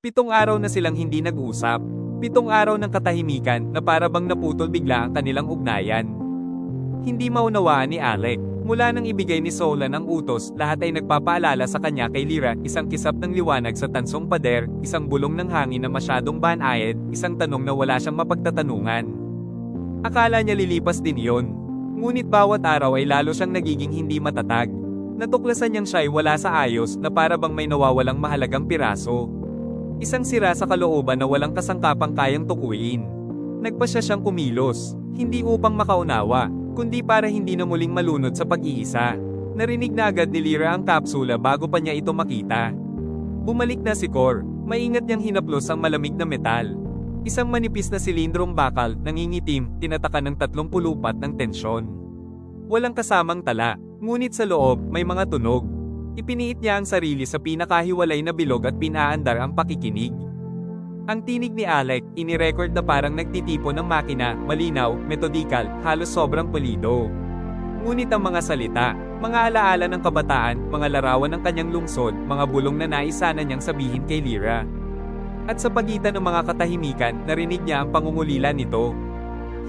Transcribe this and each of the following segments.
Pitong araw na silang hindi nag-usap. Pitong araw ng katahimikan na para bang naputol bigla ang kanilang ugnayan. Hindi maunawaan ni Alec. Mula nang ibigay ni Solan ang utos, lahat ay nagpapaalala sa kanya kay Lyra, isang kisap ng liwanag sa tansong pader, isang bulong ng hangin na masyadong banayad, isang tanong na wala siyang mapagtatanungan. Akala niya lilipas din iyon. Ngunit bawat araw ay lalo siyang nagiging hindi matatag. Natuklasan niyang siya ay wala sa ayos na para bang may nawawalang mahalagang piraso. Isang sira sa kalooban na walang kasangkapang kayang tukuyin. Nagpasya siyang kumilos, hindi upang makaunawa, kundi para hindi na muling malunod sa pag-iisa. Narinig na agad ni Lyra ang kapsula bago pa niya ito makita. Bumalik na si Cor, maingat niyang hinaplos ang malamig na metal. Isang manipis na silindrong bakal, nangingitim, tinatakan ng tatlong pulupat ng tensyon. Walang kasamang tala, ngunit sa loob, may mga tunog. Ipiniit niya ang sarili sa pinakahiwalay na bilog at pinaandar ang pakikinig. Ang tinig ni Alec, inirecord na parang nagtitipon ng makina, malinaw, metodikal, halos sobrang pulido. Ngunit ang mga salita, mga alaala ng kabataan, mga larawan ng kanyang lungsod, mga bulong na naisana niyang sabihin kay Lyra. At sa pagitan ng mga katahimikan, narinig niya ang pangungulila nito.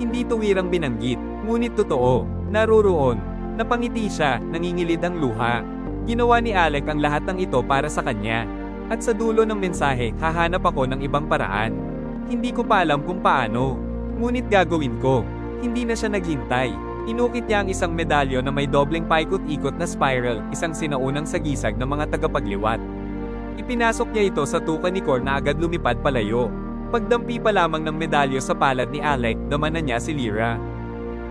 Hindi tuwirang binanggit, ngunit totoo, naruroon, napangiti siya, nangingilid ang luha. Ginawa ni Alec ang lahat ng ito para sa kanya. At sa dulo ng mensahe, hahanap ako ng ibang paraan. Hindi ko pa alam kung paano. Ngunit gagawin ko. Hindi na siya naghintay. Inukit niya ang isang medalyo na may dobleng paikot-ikot na spiral, isang sinaunang sagisag ng mga tagapagliwat. Ipinasok niya ito sa tuka ni Cor na agad lumipad palayo. Pagdampi pa lamang ng medalyo sa palad ni Alec, daman na niya si Lyra.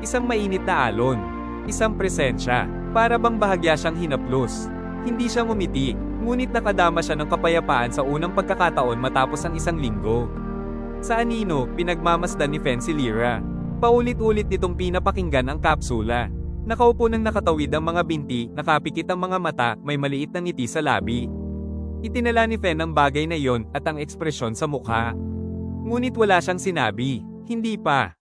Isang mainit na alon. Isang presensya. Para bang bahagya siyang hinaplos. Hindi siya ngumiti, ngunit nakadama siya ng kapayapaan sa unang pagkakataon matapos ang isang linggo. Sa anino, pinagmamasdan ni Fen si Lyra. Paulit-ulit nitong pinapakinggan ang kapsula. Nakaupo ng nakatawid ang mga binti, nakapikit ang mga mata, may maliit na ngiti sa labi. Itinala ni Fen ang bagay na yon at ang ekspresyon sa mukha. Ngunit wala siyang sinabi, hindi pa.